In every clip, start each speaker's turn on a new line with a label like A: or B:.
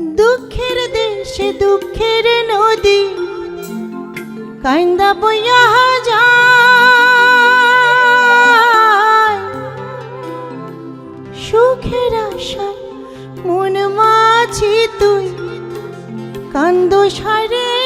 A: দুঃখের দেশে দুঃখের নদী। কাইন্দা বইয়া যায়। সুখের আশা মন মাছি তুই। কান্দ সারে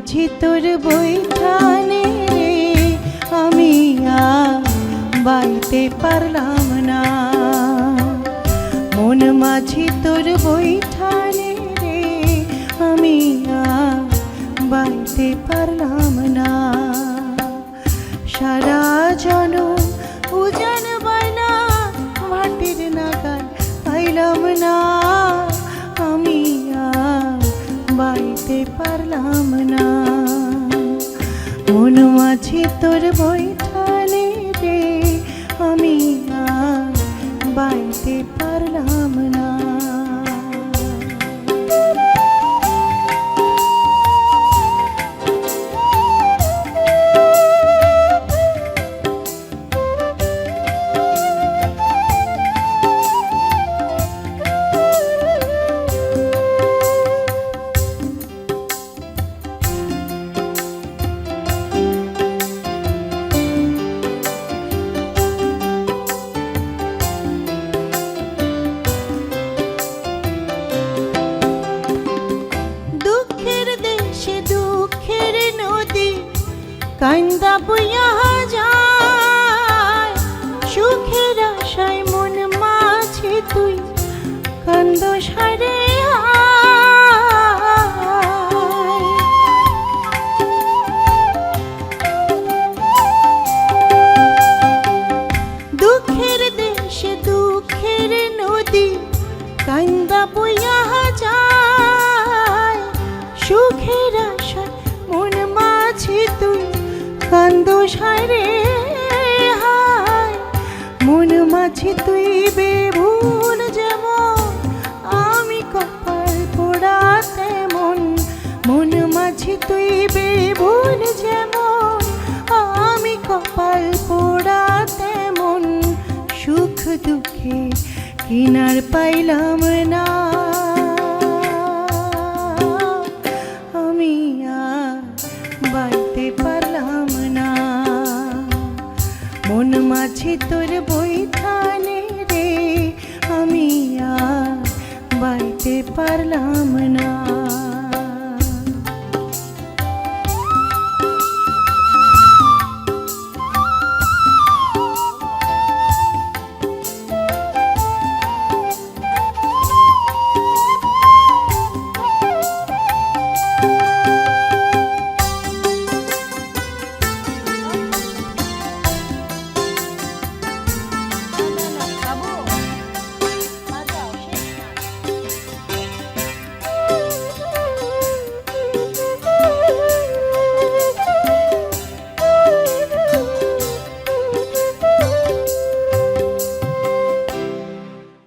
A: মাঝে তোর বইখানে আমি বাইতে পারলাম না। মন মাঝে তোর বইঠানে রে আমি বাইতে পারলাম না। সারা জন উজান বাইনা মাটির নাগাল পাইলাম না। আমি বাইতে না মন মাঝে তোর বৈঠানে বইয়া যায় সুখের আশায় মন মাঝে তুই কান্দ সারে। দুঃখের দেশে দুঃখের নদী কান্দা বইয়া সারে হায়। মন মাঝে তুই বেভুল যেমন, আমি কপাল পোড়া তেমন মন মাঝে তুই বেভুল যেমন, আমি কপাল পোড়া তেমন সুখ দুঃখে কিনার পাইলাম না। মাঝে তোর বইখানে রে আমি আর বাইতে পারলাম না।